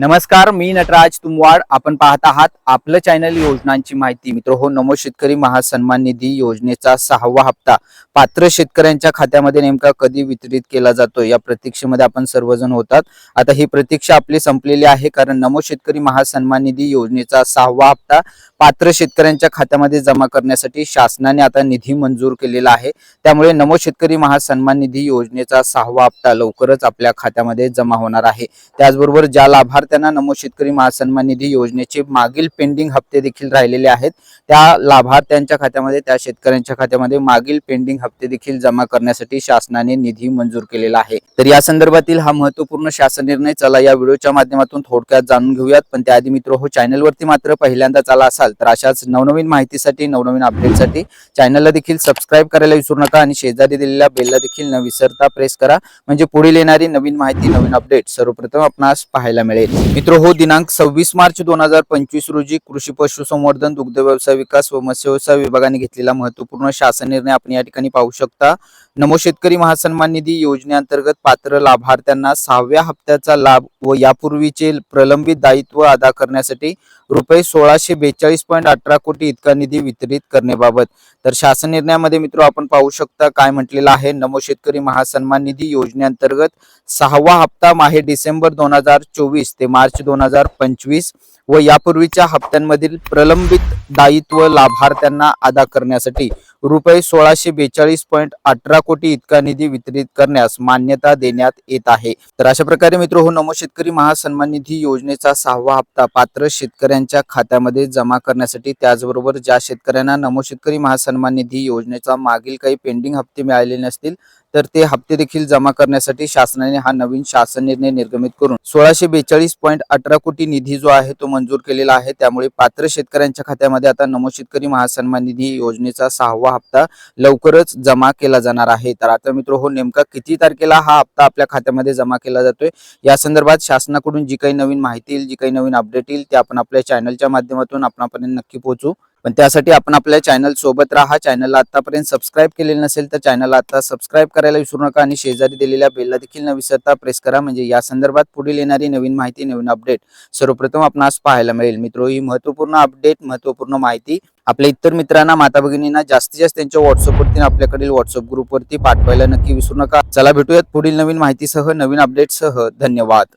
नमस्कार मी नटराज तुमवाड. आपण पाहत आहात आपलं चॅनल योजनांची माहिती. मित्र हो नमो शेतकरी महासन्मान निधी योजनेचा सहावा हप्ता. पात्र शेतकऱ्यांच्या खात्यामध्ये नेमका कधी वितरित केला जातो या प्रतीक्षेमध्ये आपण सर्वजण होतात. आता ही प्रतीक्षा आपली संपलेली आहे कारण नमो शेतकरी महासन्मान निधी योजनेचा सहावा हप्ता पात्र शेतकऱ्यांच्या खात्यामध्ये जमा करण्यासाठी शासनाने आता निधी मंजूर केलेला आहे. त्यामुळे नमो शेतकरी महासन्मान निधी योजनेचा सहावा हप्ता लवकरच आपल्या खात्यामध्ये जमा होणार आहे. त्याचबरोबर ज्या लाभार्थ्यांना नमो शेतकरी महासन्मान निधी योजनेचे मागील पेंडिंग हप्ते देखील राहिलेले आहेत. त्या लाभार्थ्यांच्या खात्यामध्ये त्या शेतकऱ्यांच्या खात्यामध्ये मागील पेंडिंग हप्ते देखील जमा करण्यासाठी शासनाने निधी मंजूर केलेला आहे. तर या संदर्भातील हा महत्त्वपूर्ण शासन निर्णय चला या व्हिडिओच्या माध्यमातून थोडक्यात जाणून घेऊयात. पण त्याआधी मित्र हो चॅनलवरती मात्र पहिल्यांदा आला असाल तर अशाच नवनवीन माहितीसाठी नवनवीन अपडेटसाठी चॅनलला देखील सबस्क्राईब करायला विसरू नका आणि शेजारी दिलेल्या बेलला देखील न विसरता प्रेस करा. म्हणजे पुढील येणारी नवीन माहिती नवीन अपडेट सर्वप्रथम आपणास पाहायला मिळेल. मित्र हो दिनांक सव्वीस मार्च दोन हजार पंचवीस रोजी कृषी पशुसंवर्धन दुग्ध व्यवसाय विकास व मत्स्य व्यवसाय विभागाने घेतलेला महत्त्वपूर्ण शासन निर्णय आपण या ठिकाणी पाहू शकता. नमो शेतकरी महासन्मान निधी योजनेअंतर्गत पात्र लाभार्थ्यांना सहाव्या हप्त्याचा लाभ व यापूर्वीचे प्रलंबित दायित्व अदा करण्यासाठी रुपये सोळाशे बेचाळीस पॉईंट अठरा कोटी इतका निधी वितरित करण्याबाबत. तर शासन निर्णयामध्ये मित्र आपण पाहू शकता काय म्हटलेलं आहे. नमो शेतकरी महासन्मान निधी योजनेअंतर्गत सहावा हप्ता माहे डिसेंबर दोन हजार चोवीस ते मार्च दोन हजार पंचवीस व यापूर्वीच्या हप्त्यांमधील प्रलंबित दायित्व लाभार्थ्यांना अदा करण्यासाठी रुपये सोळाशे बेचाळीस पॉईंट अठरा कोटी इतका निधी वितरित करण्यास मान्यता देण्यात येत आहे. तर अशा प्रकारे मित्र हो नमो शेतकरी महासन्मान निधी योजनेचा सहावा हप्ता पात्र शेतकऱ्यांच्या खात्यामध्ये जमा करण्यासाठी त्याचबरोबर ज्या शेतकऱ्यांना नमो शेतकरी महासन्मान निधी योजनेचा मागील काही पेंडिंग हप्ते मिळालेले नसतील तर ते हप्ते देखील जमा करण्यासाठी शासनाने हा नवीन शासन निर्णय निर्गमित करून सोळाशे बेचाळीस पॉईंट अठरा कोटी निधी जो आहे तो मंजूर केलेला आहे. त्यामुळे पात्र शेतकऱ्यांच्या खात्यामध्ये आता नमो शेतकरी महासन्मान निधी योजनेचा सहावा हप्ता लवकरच जमा केला जाणार आहे. तर आता मित्र हो नेमका किती तारखेला हा हप्ता आपल्या खात्यामध्ये जमा केला जातोय? या संदर्भात शासनाकडून जी काही नवीन माहिती येईल जी काही नवीन अपडेट येईल ते आपण आपल्या चॅनलच्या माध्यमातून आपणापर्यंत नक्की पोहोचू. पण त्यासाठी आपण आपल्या चॅनल सोबत राहा. चॅनलला आतापर्यंत सबस्क्राईब केलेलं नसेल तर चॅनलला आता सबस्क्राईब करायला विसरू नका आणि शेजारी दिलेल्या बेलला देखील न विसरता प्रेस करा. म्हणजे या संदर्भात पुढील येणारी नवीन माहिती नवीन अपडेट सर्वप्रथम आपणास पाहायला मिळेल. मित्रो ही महत्त्वपूर्ण अपडेट महत्त्वपूर्ण माहिती आपल्या इतर मित्रांना माता भगिनींना जास्तीत जास्त त्यांच्या व्हॉट्सअपवरती आपल्याकडील व्हॉट्सअप ग्रुपवरती पाठवायला नक्की विसरू नका. चला भेटूयात पुढील नवीन माहितीसह नवीन अपडेटसह धन्यवाद.